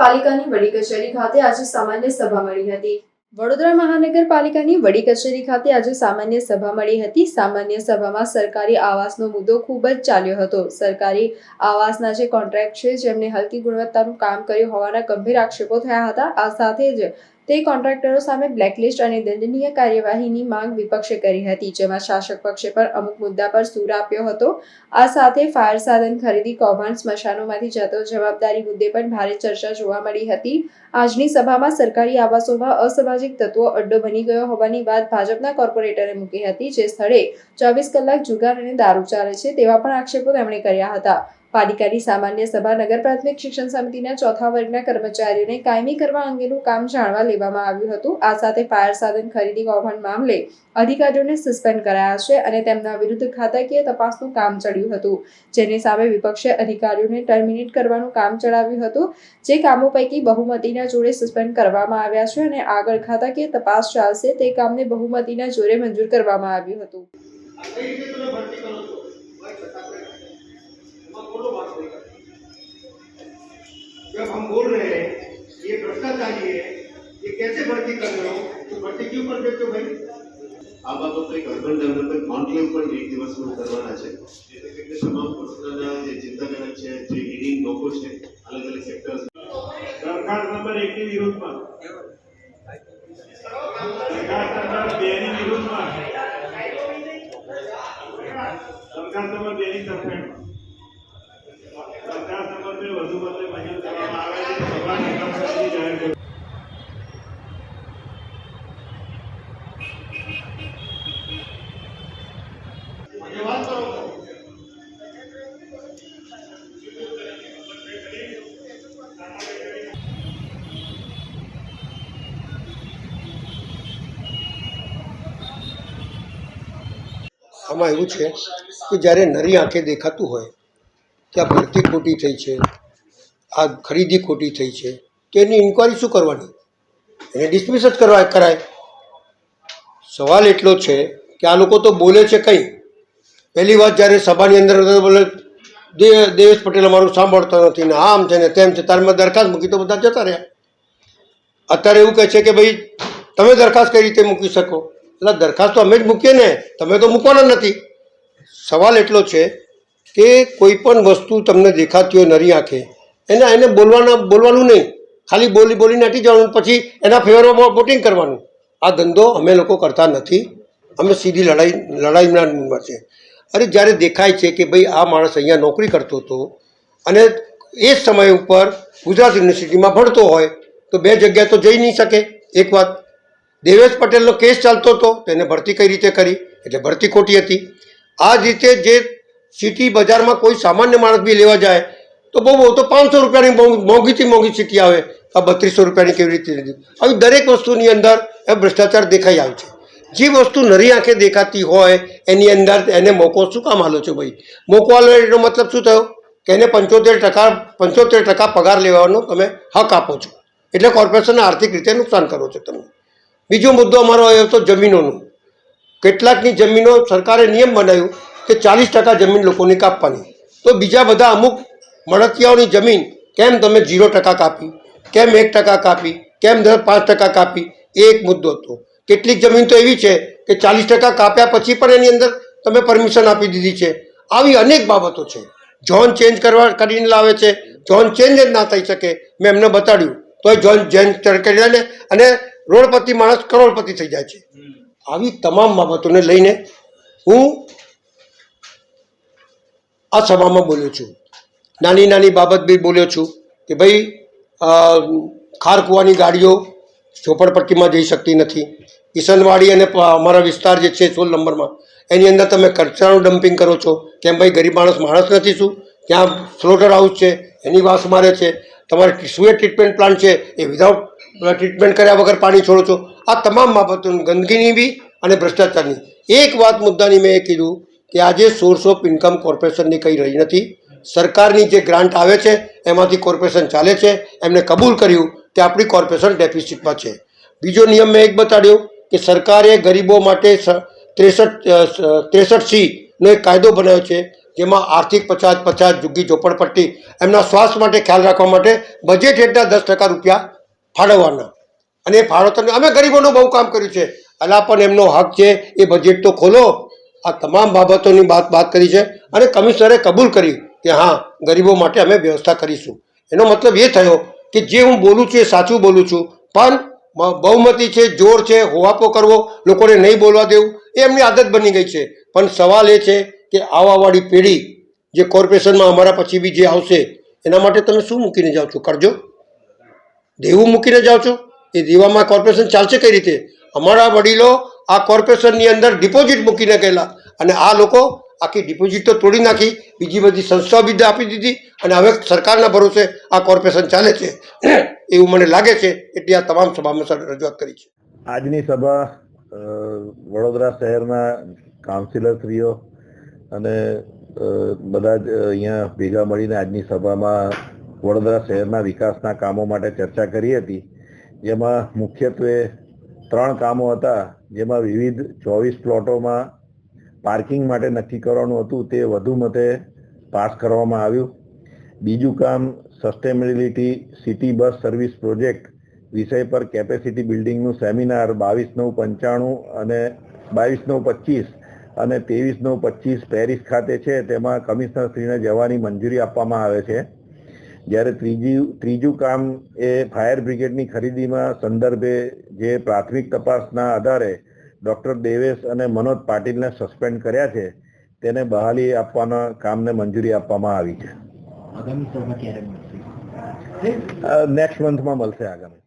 મહાનગરપાલિકાની વડી કચેરી ખાતે આજે સામાન્ય સભા મળી હતી. વડોદરા મહાનગરપાલિકાની વડી કચેરી ખાતે આજે સામાન્ય સભા મળી હતી. સામાન્ય સભામાં સરકારી આવાસનો મુદ્દો ખૂબ જ ચાલ્યો હતો. સરકારી આવાસના જે કોન્ટ્રાક્ટ છે, જેમને હલકી ગુણવત્તાનું કામ કર્યું હોવાના ગંભીર આક્ષેપો થયા હતા. આ સાથે જ તે કોન્ટ્રાક્ટરો સામે બ્લેકલિસ્ટ અને દંડનીય કાર્યવાહીની માંગ વિપક્ષે કરી હતી, જેમાં શાસક પક્ષે પણ અમુક મુદ્દા પર સૂર આપ્યો હતો. આ સાથે ફાયર સાધન ખરીદી, કૌભાંડ સ્મશાનોમાંથી જતો જવાબદારી મુદ્દે પણ ભારે ચર્ચા જોવા મળી હતી. આજની સભામાં સરકારી આવાસોમાં અસામાજિક તત્વો અડ્ડો બની ગયો હોવાની વાત ભાજપના કોર્પોરેટરે મૂકી હતી, જે સ્થળે ચોવીસ કલાક જુગાર અને દારૂ ચાલે છે તેવા પણ આક્ષેપો તેમણે કર્યા હતા. પાલિકાની સામાન્ય સભા નગર પ્રાથમિક શિક્ષણ સમિતિના ચોથા વર્ગના કર્મચારીઓને કાયમી કરવા અંગેનું કામ જાણવા લેવામાં આવ્યું હતું. આ સાથે ફાયર સાધન ખરીદી કૌભાંડ મામલે અધિકારીઓને સસ્પેન્ડ કરાયા છે અને તેમના વિરુદ્ધ ખાતાકીય તપાસનું કામ ચડ્યું હતું. જેની સામે વિપક્ષે અધિકારીઓને ટર્મિનેટ કરવાનું કામ ચડાવ્યું હતું. જે કામો પૈકી બહુમતીના જોડે સસ્પેન્ડ કરવામાં આવ્યા છે અને આગળ ખાતાકીય તપાસ ચાલશે તે કામને બહુમતીના જોડે મંજૂર કરવામાં આવ્યું હતું. वो तो बात नहीं करते जब हम बोल रहे हैं ये भ्रष्टाचारी है ये कैसे भर्ती कर रहे हो तो भर्ती क्यों कर देते हो भाई આ બાબતો એક અર્બન ડેવલપમેન્ટ કોન્ક્લેવ પણ એક દિવસમાં કરવાના છે જેથી કરીને તમામ પ્રશ્નના જે ચિંતાજનક છે જે હિડિંગ લોકો છે અલગ અલગ સેક્ટર્સ દરખાસ્ત નંબર એક ની વિરુદ્ધમાં દરખાસ્ત નંબર બે ની વિરુદ્ધમાં દરખાસ્ત નંબર બે ની તરફેણમાં આમાં એવું છે કે જ્યારે નરી આંખે દેખાતું હોય આ ભરતી ખોટી થઈ છે. આ ખરીદી ખોટી થઈ છે. તો એની ઇન્કવાયરી શું કરવાની? એને ડિસમિસ જ કરવા કરાય. સવાલ એટલો છે કે આ લોકો તો બોલે છે કંઈ. પહેલી વાત જ્યારે સભાની અંદર બોલે દેવેશ પટેલ અમારું સાંભળતો નથી ને આમ છે ને તેમ છે, તારે મેં દરખાસ્ત મૂકી તો બધા જતા રહ્યા. અત્યારે એવું કહે છે કે ભાઈ, તમે દરખાસ્ત કઈ રીતે મૂકી શકો? એટલે દરખાસ્ત તો અમે જ મૂકીએ ને, તમે તો મૂકવાના નથી. સવાલ એટલો છે કે કોઈ પણ વસ્તુ તમને દેખાતી હોય નરી આંખે એના એને બોલવાના બોલવાનું નહીં. ખાલી બોલી બોલીને હટી જવાનું, પછી એના ફેવરમાં વોટિંગ કરવાનું. આ ધંધો અમે લોકો કરતા નથી. અમે સીધી લડાઈ લડાઈના મૂડમાં છે અરે જ્યારે દેખાય છે કે ભાઈ આ માણસ અહીંયા નોકરી કરતો હતો અને એ જ સમય ઉપર ગુજરાત યુનિવર્સિટીમાં ભણતો હોય, તો બે જગ્યાએ તો જઈ નહીં શકે. એક વાત, દેવેશ પટેલનો કેસ ચાલતો હતો તેને ભરતી કઈ રીતે કરી? એટલે ભરતી ખોટી હતી. આ જ રીતે જે સિટી બજારમાં કોઈ સામાન્ય માણસ બી લેવા જાય તો બહુ તો પાંચસો રૂપિયાની મોંઘીથી મોંઘી સિટી આવે આ બત્રીસો રૂપિયાની કેવી રીતે લીધી? આવી દરેક વસ્તુની અંદર એ ભ્રષ્ટાચાર દેખાઈ આવે છે. જે વસ્તુ નરી આંખે દેખાતી હોય, એની અંદર એને મોકો શું કામ હાલો છો ભાઈ? મોકો હાલો એનો મતલબ શું થયો? કે એને પંચોતેર ટકા પંચોતેર ટકા પગાર લેવાનો તમે હક આપો છો. એટલે કોર્પોરેશનને આર્થિક રીતે નુકસાન કરો છો તમે. બીજો મુદ્દો અમારો આવ્યો હતો જમીનોનો. કેટલાકની જમીનો સરકારે નિયમ બનાવ્યું કે ચાલીસ ટકા જમીન લોકોને કાપવાની. તો બીજા બધા અમુક મળતિયાઓની જમીન કેમ તમે ઝીરો ટકા કાપી? કેમ એક ટકા કાપી? કેમ દર પાંચ ટકા કાપી? એ એક મુદ્દો હતો. કેટલીક જમીન તો એવી છે કે ચાલીસ ટકા કાપ્યા પછી પણ એની અંદર તમે પરમિશન આપી દીધી છે. આવી અનેક બાબતો છે. ઝોન ચેન્જ કરવા કરીને લાવે છે. ઝોન ચેન્જ જ ના થઈ શકે. મેં એમને બતાડ્યું. તોય ઝોન ચેન્જ કરી લે અને રોડપતિ માણસ કરોડપતિ થઈ જાય છે. આવી તમામ બાબતોને લઈને હું આ સભામાં બોલું છું. નાની નાની બાબત બી બોલ્યો છું કે ભાઈ ખારકુવાની ગાડીઓ ઝોપડપટ્ટીમાં જઈ શકતી નથી. કિશનવાડી અને અમારા વિસ્તાર જે છે સોળ નંબરમાં, એની અંદર તમે કચરાનું ડમ્પિંગ કરો છો. કેમ ભાઈ, ગરીબ માણસ માણસ નથી શું? ત્યાં સ્લોટર હાઉસ છે, એની વાસ મારે છે. તમારે સુએ ટ્રીટમેન્ટ પ્લાન્ટ છે? એ વિધાઉટ ટ્રીટમેન્ટ કર્યા વગર પાણી છોડો છો. આ તમામ બાબતો ગંદકીની બી અને ભ્રષ્ટાચારની. એક વાત મુદ્દાની મેં કીધું કે આજે સોર્સ ઓફ ઇન્કમ કોર્પોરેશનની કંઈ રહી નથી. સરકારની જે ગ્રાન્ટ આવે છે, એમાંથી કોર્પોરેશન ચાલે છે, એમને કબૂલ કર્યું કે આપણી કોર્પોરેશન ડેફિસિટમાં છે. બીજો નિયમ મેં એક બતાડ્યો કે સરકારે ગરીબો માટે ત્રેસઠ ત્રેસઠ સીનો એક કાયદો બનાવ્યો છે, જેમાં આર્થિક પછાત પછાત ઝુગ્ગી ઝોપડપટ્ટી એમના સ્વાસ્થ્ય માટે ખ્યાલ રાખવા માટે બજેટ હેઠળ દસ ટકા રૂપિયા ફાળવવાના. અને એ ફાળવતા અમે ગરીબોનું બહુ કામ કર્યું છે. અલા પણ એમનો હક છે, એ બજેટ તો ખોલો. આ તમામ બાબતોની વાત વાત કરી છે અને કમિશનરે કબૂલ કરી કે હા, ગરીબો માટે અમે વ્યવસ્થા કરીશું. એનો મતલબ એ થયો કે જે હું બોલું છું એ સાચું બોલું છું. પણ બહુમતી છે, જોર છે, હોવાપો કરવો, લોકોને નહીં બોલવા દેવું, એ એમની આદત બની ગઈ છે. પણ સવાલ એ છે કે આવવાવાળી પેઢી જે કોર્પોરેશનમાં અમારા પછી બી જે આવશે, એના માટે તમે શું મૂકીને જાઓ છો? કરજો. દેવું મૂકીને જાઓ છો? એ દેવામાં કોર્પોરેશન ચાલશે કઈ રીતે? અમારા વડીલો આ કોર્પોરેશનની અંદર ડિપોઝિટ મૂકીને ગયેલા અને આ લોકો આખી ડિપોઝિટ તો તોડી નાખી, બીજી બધી સંસ્થાઓ બીજા આપી દીધી અને હવે સરકારના ભરોસે આ કોર્પોરેશન ચાલે છે. એવું મને લાગે છે, એટલે આ તમામ સભામાં રજૂઆત કરી છે. આજની સભા વડોદરા શહેરના કાઉન્સિલરશ્રીઓ અને બધા જ અહીંયા ભેગા મળીને આજની સભામાં વડોદરા શહેરના વિકાસના કામો માટે ચર્ચા કરી હતી. જેમાં મુખ્યત્વે ત્રણ કામો હતા, જેમાં વિવિધ ચોવીસ પ્લોટોમાં પાર્કિંગ માટે નક્કી કરવાનું હતું તે વધુ મતે પાસ કરવામાં આવ્યું. બીજું કામ sustainability city bus service project વિષય પર કેપેસિટી બિલ્ડિંગનું સેમિનાર બાવીસ નવ પંચાણું અને બાવીસ નવ પચીસ અને ત્રેવીસ નવ પચીસ પેરિસ ખાતે છે, તેમાં કમિશનરશ્રીને જવાની મંજૂરી આપવામાં આવે છે. જ્યારે ત્રીજી, ત્રીજું કામ એ ફાયર બ્રિગેડની ખરીદીમાં સંદર્ભે જે પ્રાથમિક તપાસના આધારે ડોક્ટર દેવેશ અને મનોજ પાટીલને સસ્પેન્ડ કર્યા છે. તેને બહાલી આપવાના કામને મંજૂરી આપવામાં આવી છે. આગામી સભા ક્યારે મળશે? નેક્સ્ટ મંથમાં મળશે આગામી.